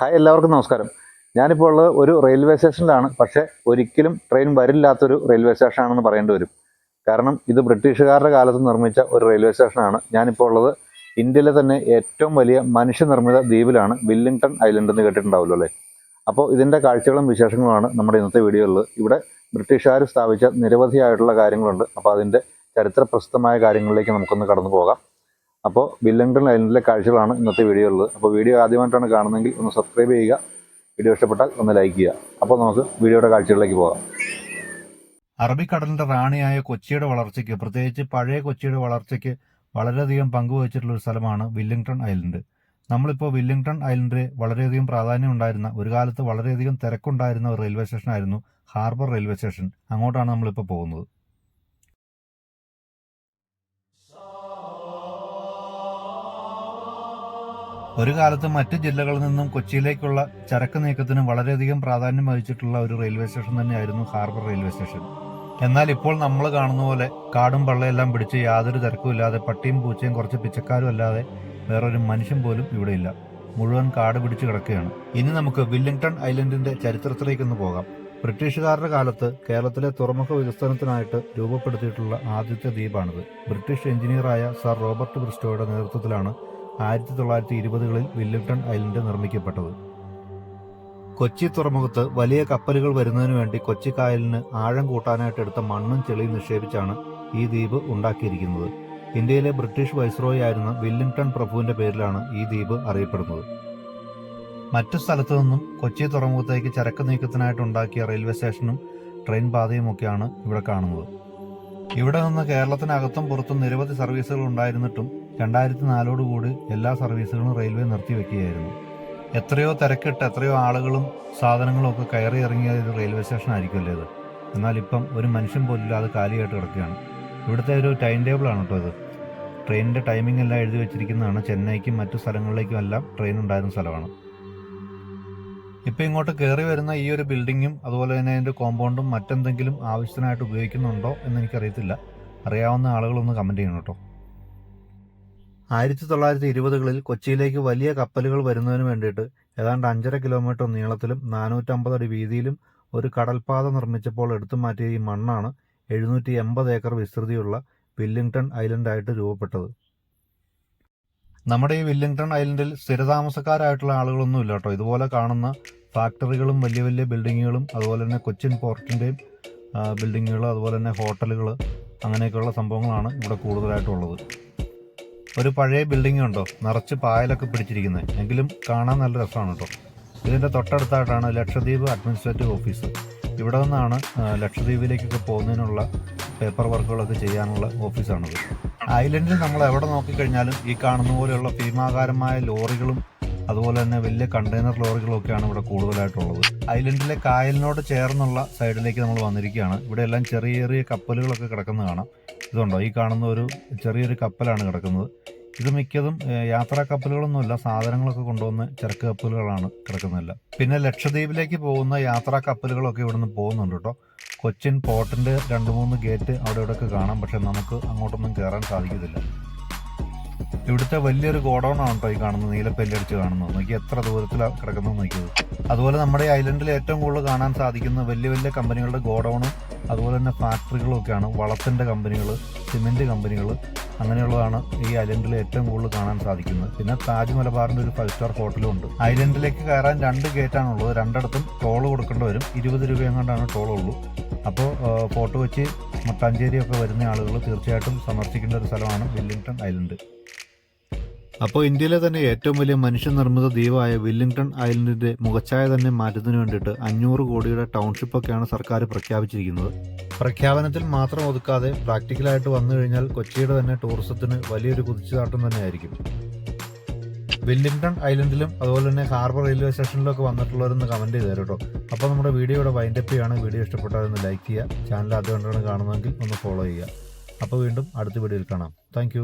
Hi എല്ലാവർക്കും നമസ്കാരം. ഞാനിപ്പോൾ ഉള്ളത് ഒരു റെയിൽവേ സ്റ്റേഷനിലാണ്. പക്ഷെ ഒരിക്കലും ട്രെയിൻ വരില്ലാത്തൊരു റെയിൽവേ സ്റ്റേഷനാണെന്ന് പറയേണ്ടി വരും. കാരണം ഇത് ബ്രിട്ടീഷുകാരുടെ കാലത്ത് നിർമ്മിച്ച ഒരു റെയിൽവേ സ്റ്റേഷനാണ്. ഞാനിപ്പോൾ ഉള്ളത് ഇന്ത്യയിലെ തന്നെ ഏറ്റവും വലിയ മനുഷ്യനിർമ്മിത ദ്വീപിലാണ്. വില്ലിംഗ്ടൺ ഐലൻഡ് എന്ന് കേട്ടിട്ടുണ്ടാവുമല്ലോ അല്ലേ? അപ്പോൾ ഇതിന്റെ കാഴ്ചകളും വിശേഷങ്ങളുമാണ് നമ്മുടെ ഇന്നത്തെ വീഡിയോയിൽ ഇവിടെ ബ്രിട്ടീഷുകാർ സ്ഥാപിച്ച നിരവധിയായിട്ടുള്ള കാര്യങ്ങളുണ്ട്. അപ്പോൾ അതിന്റെ ചരിത്ര പ്രസിദ്ധമായ കാര്യങ്ങളിലേക്ക് നമുക്കൊന്ന് കടന്നു പോകാം. അപ്പോൾ വില്ലിംഗ്ടൺ ഐലൻഡിലെ കാഴ്ചകളാണ് ഇന്നത്തെ വീഡിയോ ഉള്ളത്. അപ്പോൾ വീഡിയോ ആദ്യമായിട്ടാണ് കാണുന്നതെങ്കിൽ ഒന്ന് സബ്സ്ക്രൈബ് ചെയ്യുക. വീഡിയോ ഇഷ്ടപ്പെട്ടാൽ ഒന്ന് ലൈക്ക് ചെയ്യുക. അപ്പോൾ നമുക്ക് വീഡിയോയുടെ കാഴ്ചകളിലേക്ക് പോകാം. അറബിക്കടലിന്റെ റാണിയായ കൊച്ചിയുടെ വളർച്ചയ്ക്ക് പ്രത്യേകിച്ച് പഴയ കൊച്ചിയുടെ വളർച്ചയ്ക്ക് വളരെയധികം പങ്കുവഹിച്ചിട്ടുള്ള ഒരു സ്ഥലമാണ് വില്ലിംഗ്ടൺ ഐലൻഡ്. നമ്മളിപ്പോൾ വില്ലിംഗ്ടൺ ഐലൻഡിൽ വളരെയധികം പ്രാധാന്യം ഉണ്ടായിരുന്ന ഒരു കാലത്ത് വളരെയധികം തിരക്കുണ്ടായിരുന്ന ഒരു റെയിൽവേ സ്റ്റേഷനായിരുന്നു ഹാർബർ റെയിൽവേ സ്റ്റേഷൻ. അങ്ങോട്ടാണ് നമ്മളിപ്പോൾ പോകുന്നത്. ഒരു കാലത്ത് മറ്റ് ജില്ലകളിൽ നിന്നും കൊച്ചിയിലേക്കുള്ള ചരക്ക് നീക്കത്തിന് വളരെയധികം പ്രാധാന്യം വഹിച്ചിട്ടുള്ള ഒരു റെയിൽവേ സ്റ്റേഷൻ തന്നെയായിരുന്നു ഹാർബർ റെയിൽവേ സ്റ്റേഷൻ. എന്നാൽ ഇപ്പോൾ നമ്മൾ കാണുന്ന പോലെ കാടും പള്ളയെല്ലാം പിടിച്ച് യാതൊരു തിരക്കുമില്ലാതെ പട്ടിയും പൂച്ചയും കുറച്ച് പിച്ചക്കാരും അല്ലാതെ വേറൊരു മനുഷ്യൻ പോലും ഇവിടെയില്ല മുഴുവൻ കാട് പിടിച്ച് കിടക്കുകയാണ്. ഇനി നമുക്ക് വില്ലിംഗ്ടൺ ഐലൻഡിന്റെ ചരിത്രത്തിലേക്കൊന്ന് പോകാം. ബ്രിട്ടീഷുകാരുടെ കാലത്ത് കേരളത്തിലെ തുറമുഖ വികസനത്തിനായിട്ട് രൂപപ്പെടുത്തിയിട്ടുള്ള ആദ്യത്തെ ദ്വീപാണിത്. ബ്രിട്ടീഷ് എഞ്ചിനീയറായ സർ റോബർട്ട് ബ്രിസ്റ്റോയുടെ നേതൃത്വത്തിലാണ് ആയിരത്തി തൊള്ളായിരത്തി ഇരുപതുകളിൽ വില്ലിംഗ്ടൺ ഐലൻഡ് നിർമ്മിക്കപ്പെട്ടത്. കൊച്ചി തുറമുഖത്ത് വലിയ കപ്പലുകൾ വരുന്നതിനു വേണ്ടി കൊച്ചി കായലിന് ആഴം കൂട്ടാനായിട്ട് എടുത്ത മണ്ണും ചെളിയും നിക്ഷേപിച്ചാണ് ഈ ദ്വീപ് ഉണ്ടാക്കിയിരിക്കുന്നത്. ഇന്ത്യയിലെ ബ്രിട്ടീഷ് വൈസ്രോയി ആയിരുന്ന വില്ലിംഗ്ടൺ പ്രഭുവിന്റെ പേരിലാണ് ഈ ദ്വീപ് അറിയപ്പെടുന്നത്. മറ്റു സ്ഥലത്തു നിന്നും കൊച്ചി തുറമുഖത്തേക്ക് ചരക്ക് നീക്കത്തിനായിട്ട് ഉണ്ടാക്കിയ റെയിൽവേ സ്റ്റേഷനും ട്രെയിൻ പാതയുമൊക്കെയാണ് ഇവിടെ കാണുന്നത്. ഇവിടെ നിന്ന് കേരളത്തിനകത്തും പുറത്തും നിരവധി സർവീസുകൾ ഉണ്ടായിരുന്നിട്ടും രണ്ടായിരത്തി നാലോടുകൂടി എല്ലാ സർവീസുകളും റെയിൽവേ നിർത്തിവെക്കുകയായിരുന്നു എത്രയോ തിരക്കിട്ട് എത്രയോ ആളുകളും സാധനങ്ങളും ഒക്കെ കയറി ഇറങ്ങിയ ഒരു റെയിൽവേ സ്റ്റേഷൻ ആയിരിക്കുമല്ലേ ഇത്. എന്നാൽ ഇപ്പം ഒരു മനുഷ്യൻ പോലും അത് കാലിയായിട്ട് കിടക്കുകയാണ്. ഇവിടുത്തെ ഒരു ടൈം ടേബിളാണ് കേട്ടോ ഇത്. ട്രെയിനിന്റെ ടൈമിംഗ് എല്ലാം എഴുതി വെച്ചിരിക്കുന്നതാണ്. ചെന്നൈക്കും മറ്റു സ്ഥലങ്ങളിലേക്കും എല്ലാം ട്രെയിൻ ഉണ്ടായിരുന്ന സ്ഥലമാണ്. ഇപ്പം ഇങ്ങോട്ട് കയറി വരുന്ന ഈ ഒരു ബിൽഡിങ്ങും അതുപോലെ തന്നെ അതിന്റെ കോമ്പൗണ്ടും മറ്റെന്തെങ്കിലും ആവശ്യത്തിനായിട്ട് ഉപയോഗിക്കുന്നുണ്ടോ എന്ന് എനിക്കറിയത്തില്ല. അറിയാവുന്ന ആളുകളൊന്ന് കമന്റ് ചെയ്യണം കേട്ടോ. ആയിരത്തി തൊള്ളായിരത്തി ഇരുപതുകളിൽ കൊച്ചിയിലേക്ക് വലിയ കപ്പലുകൾ വരുന്നതിന് വേണ്ടിയിട്ട് ഏതാണ്ട് അഞ്ചര കിലോമീറ്റർ നീളത്തിലും നാനൂറ്റമ്പത് അടി വീതിയിലും ഒരു കടൽപാത നിർമ്മിച്ചപ്പോൾ എടുത്തു മാറ്റിയ ഈ മണ്ണാണ് എഴുന്നൂറ്റി എൺപത് ഏക്കർ വിസ്തൃതിയുള്ള വില്ലിംഗ്ടൺ ഐലൻഡായിട്ട് രൂപപ്പെട്ടത്. നമ്മുടെ ഈ വില്ലിംഗ്ടൺ ഐലൻഡിൽ സ്ഥിരതാമസക്കാരായിട്ടുള്ള ആളുകളൊന്നും ഇല്ല കേട്ടോ. ഇതുപോലെ കാണുന്ന ഫാക്ടറികളും വലിയ വലിയ ബിൽഡിങ്ങുകളും അതുപോലെ തന്നെ കൊച്ചിൻ പോർട്ടിന്റെയും ബിൽഡിങ്ങുകൾ അതുപോലെ തന്നെ ഹോട്ടലുകൾ അങ്ങനെയൊക്കെയുള്ള സംഭവങ്ങളാണ് ഇവിടെ കൂടുതലായിട്ടുള്ളത്. ഒരു പഴയ ബിൽഡിംഗ് ഉണ്ടോ? നിറച്ച് പായലൊക്കെ പിടിച്ചിരിക്കുന്നത് എങ്കിലും കാണാൻ നല്ല രസമാണ് കേട്ടോ ഇതിന്റെ തൊട്ടടുത്തായിട്ടാണ് ലക്ഷദ്വീപ് അഡ്മിനിസ്ട്രേറ്റീവ് ഓഫീസ്. ഇവിടെ നിന്നാണ് ലക്ഷദ്വീപിലേക്കൊക്കെ പോകുന്നതിനുള്ള പേപ്പർ വർക്കുകളൊക്കെ ചെയ്യാനുള്ള ഓഫീസാണിത്. ഐലൻഡിൽ നമ്മൾ എവിടെ നോക്കിക്കഴിഞ്ഞാലും ഈ കാണുന്ന പോലെയുള്ള ഭീമാകാരമായ ലോറികളും അതുപോലെ തന്നെ വലിയ കണ്ടെയ്നർ ലോറികളൊക്കെയാണ് ഇവിടെ കൂടുതലായിട്ടുള്ളത്. ഐലൻഡിലെ കായലിനോട് ചേർന്നുള്ള സൈഡിലേക്ക് നമ്മൾ വന്നിരിക്കുകയാണ്. ഇവിടെ എല്ലാം ചെറിയ ചെറിയ കപ്പലുകളൊക്കെ കിടക്കുന്നത് കാണാം. ഇതുണ്ടോ? ഈ കാണുന്ന ഒരു ചെറിയൊരു കപ്പലാണ് കിടക്കുന്നത്. ഇത് മിക്കതും യാത്രാ കപ്പലുകളൊന്നുമല്ല സാധനങ്ങളൊക്കെ കൊണ്ടുവന്ന് ചരക്ക് കപ്പലുകളാണ് കിടക്കുന്നില്ല പിന്നെ ലക്ഷദ്വീപിലേക്ക് പോകുന്ന യാത്രാ കപ്പലുകളൊക്കെ ഇവിടുന്ന് പോകുന്നുണ്ട് കേട്ടോ. കൊച്ചിൻ പോർട്ടിന്റെ രണ്ട് മൂന്ന് ഗേറ്റ് അവിടെ ഇവിടെയൊക്കെ കാണാം പക്ഷെ നമുക്ക് അങ്ങോട്ടൊന്നും കയറാൻ സാധിക്കത്തില്ല. ഇവിടുത്തെ വലിയൊരു ഗോഡൗൺ ആണ് കേട്ടോ ഈ കാണുന്നത് നീലപ്പെല്ലടിച്ച് കാണുന്നത്. നോക്കി എത്ര ദൂരത്തിലാണ് കിടക്കുന്നത് നോക്കിയത്. അതുപോലെ നമ്മുടെ ഐലൻഡിൽ ഏറ്റവും കൂടുതൽ കാണാൻ സാധിക്കുന്ന വലിയ വലിയ കമ്പനികളുടെ ഗോഡൗണും അതുപോലെ തന്നെ ഫാക്ടറികളും ഒക്കെയാണ് വളത്തിന്റെ കമ്പനികൾ സിമെന്റ് കമ്പനികൾ അങ്ങനെയുള്ളതാണ് ഈ ഐലൻഡിൽ ഏറ്റവും കൂടുതൽ കാണാൻ സാധിക്കുന്നത്. പിന്നെ താജ് മലബാറിന്റെ ഒരു ഫൈവ് സ്റ്റാർ ഹോട്ടലും ഉണ്ട് ഐലൻഡിലേക്ക് കയറാൻ രണ്ട് ഗേറ്റാണ് ഉള്ളത് രണ്ടിടത്തും ടോൾ കൊടുക്കേണ്ടി വരും. ഇരുപത് രൂപയും കൊണ്ടാണ് ടോൾ അപ്പോൾ ഫോർട്ട് വെച്ച് മട്ടാഞ്ചേരി ഒക്കെ വരുന്ന ആളുകൾ തീർച്ചയായിട്ടും സന്ദർശിക്കേണ്ട ഒരു സ്ഥലമാണ് വില്ലിംഗ്ടൺ ഐലൻഡ്. അപ്പോൾ ഇന്ത്യയിലെ തന്നെ ഏറ്റവും വലിയ മനുഷ്യനിർമ്മിത ദ്വീപായ വില്ലിംഗ്ടൺ ഐലൻഡിന്റെ മുഖച്ഛായ തന്നെ മാറ്റത്തിന് വേണ്ടിയിട്ട് അഞ്ഞൂറ് കോടിയുടെ ടൗൺഷിപ്പ് ഒക്കെയാണ് സർക്കാർ പ്രഖ്യാപിച്ചിരിക്കുന്നത്. പ്രഖ്യാപനത്തിൽ മാത്രം ഒതുക്കാതെ പ്രാക്ടിക്കലായിട്ട് വന്നു കഴിഞ്ഞാൽ കൊച്ചിയുടെ തന്നെ ടൂറിസത്തിന് വലിയൊരു കുതിച്ചുചാട്ടം തന്നെയായിരിക്കും. വില്ലിംഗ്ടൺ ഐലൻഡിലും അതുപോലെ തന്നെ ഹാർബർ റെയിൽവേ സ്റ്റേഷനിലും ഒക്കെ വന്നിട്ടുള്ളവരൊന്ന് കമന്റ് ചെയ്തു കേട്ടോ. അപ്പോൾ നമ്മുടെ വീഡിയോയുടെ വൈൻഡപ്പ് ചെയ്യാണ്. വീഡിയോ ഇഷ്ടപ്പെട്ടാൽ ഒന്ന് ലൈക്ക് ചെയ്യുക. ചാനൽ ആദ്യമായിട്ടാണ് കാണുന്നതെങ്കിൽ ഒന്ന് ഫോളോ ചെയ്യുക. അപ്പോൾ വീണ്ടും അടുത്ത വീഡിയോയിൽ കാണാം. താങ്ക്